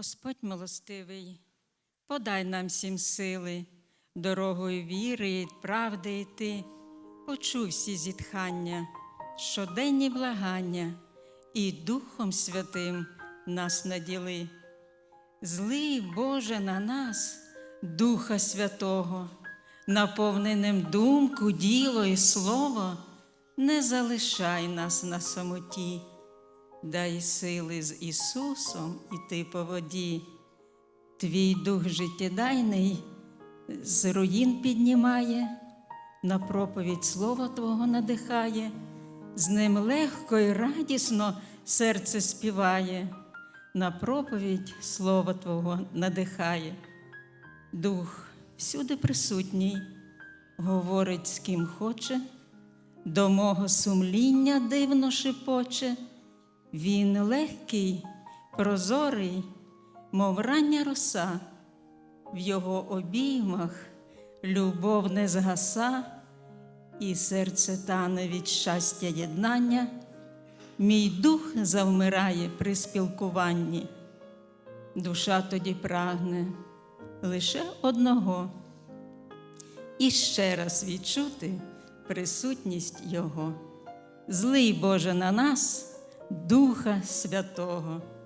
Господь милостивий, подай нам всім сили, дорогою віри і правди йти, почуй всі зітхання, щоденні благання, і Духом Святим нас наділи. Злий Боже на нас, Духа Святого, наповненим думку, діло і слово, не залишай нас на самоті, дай сили з Ісусом іти по воді. Твій дух життєдайний з руїн піднімає, на проповідь Слова Твого надихає, з ним легко і радісно серце співає, на проповідь Слова Твого надихає. Дух всюди присутній, говорить з ким хоче, до мого сумління дивно шепоче. Він легкий, прозорий, мов рання роса, в його обіймах любов не згаса, і серце тане від щастя єднання, мій дух завмирає при спілкуванні. Душа тоді прагне лише одного і ще раз відчути присутність Його. Злий Боже на нас, Духа Святого.